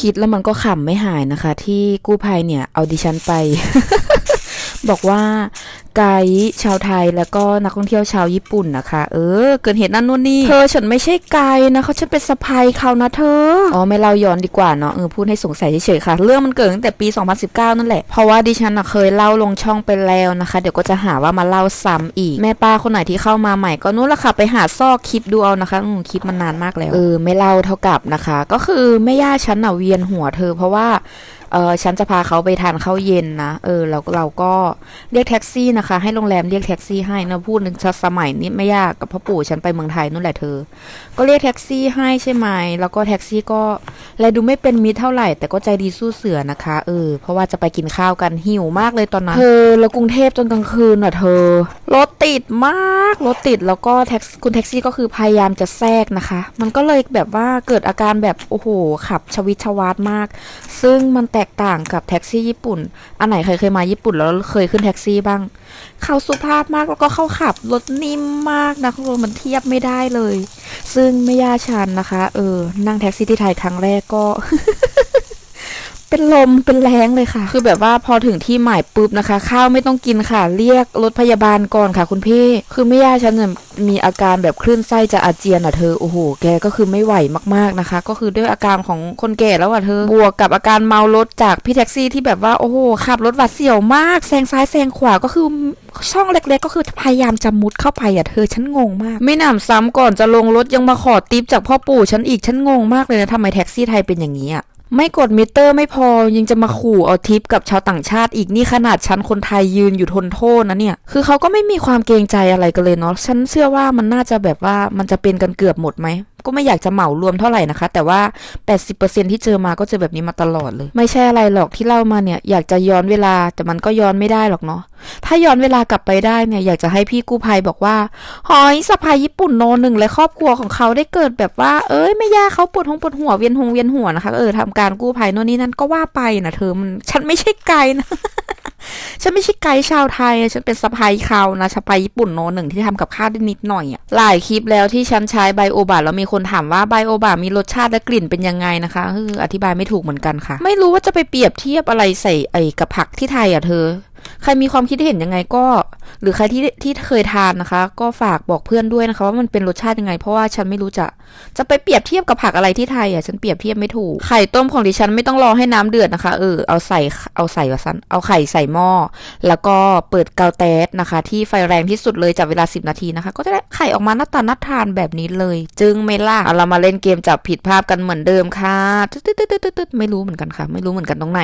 คิดแล้วมันก็ขำไม่หายนะคะ ที่กู้ภัยเนี่ยเอาดิฉันไป บอกว่า ไกด์ชาวไทยแล้วก็นักท่องเที่ยวชาวญี่ปุ่นนะคะ เออ เกิดเหตุนั่นนู่นนี่เธอฉันไม่ใช่ไกด์นะเขาฉันเป็นสะพายเขานะเธออ๋อไม่เล่าย้อนดีกว่าเนาะเออพูดให้สงสัยเฉยๆค่ะ เรื่องมันเกิดตั้งแต่ปี 2019 นั่นแหละเพราะว่าดิฉันน่ะเคยเล่าลงช่องไปแล้วนะคะ เดี๋ยวก็จะหาว่ามาเล่าซ้ำอีกแม่ป้าคนไหนที่เข้ามาใหม่ก็นู้นละค่ะไปหาซอกคลิปดูเอานะคะอืมคลิปมันนานมากแล้วเออไม่เล่าเท่ากับนะคะ ก็คือแม่ย่าฉันน่ะเวียนหัวเธอ เพราะว่า เออฉันจะพาเขาไปทานข้าวเย็นนะ เออ แล้วเราก็เรียกแท็กซี่นะคะ ให้โรงแรมเรียกแท็กซี่ให้นะพูดหนึ่งสมัยนี้ไม่ยากกับพ่อปู่ฉันไปเมืองไทยนู่นแหละเธอ ก็เรียกแท็กซี่ให้ใช่ไหม แล้วก็แท็กซี่ก็แลดูไม่เป็นมิตรเท่าไหร่ แต่ก็ใจดีสู้เสือนะคะ เออ เพราะว่าจะไปกินข้าวกันหิวมากเลยตอนนั้น เธอ แล้วกรุงเทพจนกลางคืนอะเธอ รถติดมาก รถติด แล้วก็แท็กคุณแท็กซี่ก็คือพยายามจะแทรกนะคะ มันก็เลยแบบว่าเกิดอาการแบบโอ้โหขับชวิตชวาดมาก ซึ่งมันแตกต่างกับแท็กซี่ญี่ปุ่น อันไหนใครเคยมาญี่ปุ่นแล้วเคยขึ้นแท็กซี่บ้าง เขาสุภาพมากแล้วก็เขาขับรถนิ่มมากนะคุณมันเทียบไม่ได้เลย ซึ่งไม่ย่าชันนะคะ เออ นั่งแท็กซี่ที่ไทยครั้งแรกก็ เป็นลมเป็นแรงเลยค่ะ คือแบบว่าพอถึงที่หมายปุ๊บนะคะ ข้าวไม่ต้องกินค่ะ เรียกรถพยาบาลก่อนค่ะ คุณพี่ คือไม่ย่าฉันเนี่ยมีอาการแบบคลื่นไส้จะอาเจียนอะเธอโอ้โหแกก็คือไม่ไหวมากๆนะคะ ก็คือด้วยอาการของคนแก่แล้วอะเธอ บวกกับอาการเมารถจากพี่แท็กซี่ที่แบบว่าโอ้โหขับรถหวาดเสียวมากแซงซ้ายแซงขวาก็คือช่องเล็กๆ ก็คือพยายามจะมุดเข้าไปอะเธอฉันงงมาก ไม่หนำซ้ำก่อนจะลงรถยังมาขอติปจากพ่อปู่ฉันอีกฉันงงมากเลยนะทำไมแท็กซี่ไทยเป็นอย่างนี้อะ ไม่กดมิเตอร์ไม่พอยังจะมาขู่เอาทิปกับชาวต่างชาติอีกนี่ขนาดฉันคนไทยยืนอยู่ทนโทษนะเนี่ย คือเขาก็ไม่มีความเกรงใจอะไรกันเลยเนาะฉันเชื่อว่ามันน่าจะแบบว่ามันจะเป็นกันเกือบหมดไหม ก็ไม่อยากจะเหมารวมเท่าไหร่นะคะ แต่ว่า 80%ที่เจอมาก็เจอแบบนี้มาตลอดเลย ไม่ใช่อะไรหรอกที่เล่ามาเนี่ยอยากจะย้อนเวลาแต่มันก็ย้อนไม่ได้หรอกเนาะถ้าย้อนเวลากลับไปได้เนี่ยอยากจะให้พี่กู้ภัยบอกว่าหอยสะพายญี่ปุ่นโนหนึ่งและครอบครัวของเขาได้เกิดแบบว่า เอ้ยไม่ยากเขาปวดหงปวดหัวเวียนหงเวียนหัวนะคะเออทำการกู้ภัยโน่นนี่นั่นก็ว่าไปนะเธอมันฉันไม่ใช่ไกด์นะ ฉันไม่ใช่ไกด์ชาวไทยอะฉันเป็นสะพายเขานะสะพายญี่ปุ่นโนหนึ่งที่ทำกับข้าวได้นิดหน่อยอะหลายคลิปแล้วที่ฉันใช้ไบโอบาแล้วมีคนถามว่าไบโอบามีรสชาติและกลิ่นเป็นยังไงนะคะคืออธิบายไม่ถูกเหมือนกันค่ะ ไม่รู้ว่าจะไปเปรียบเทียบอะไรใส่ไอ้กับผักที่ไทยอะเธอ ใครมีความคิดเห็นยังไงก็ หรือใครที่ที่เคยทานนะคะ ก็ฝากบอกเพื่อนด้วยนะคะ ว่ามันเป็นรสชาติยังไง เพราะว่าฉันไม่รู้จะจะไปเปรียบเทียบกับผักอะไรที่ไทยอะฉันเปรียบเทียบไม่ถูกไข่ต้มของดิฉันไม่ต้องรอให้น้ำเดือดนะคะเออเอาใส่เอาใส่วะซันเอาไข่ใส่หม้อแล้วก็เปิดเกาแต๊สนะคะ ที่ไฟแรงที่สุดเลยจับเวลา 10 นาทีนะคะ ก็จะได้ไข่ออกมาหน้าตาน่าทานแบบนี้เลย จึงไม่ล่ะเอาเรามาเล่นเกมจับผิดภาพกันเหมือนเดิมค่ะตึ๊ดตึ๊ดตึ๊ดตึ๊ดตึ๊ดไม่รู้เหมือนกันค่ะ ไม่รู้เหมือนกันตรงไหน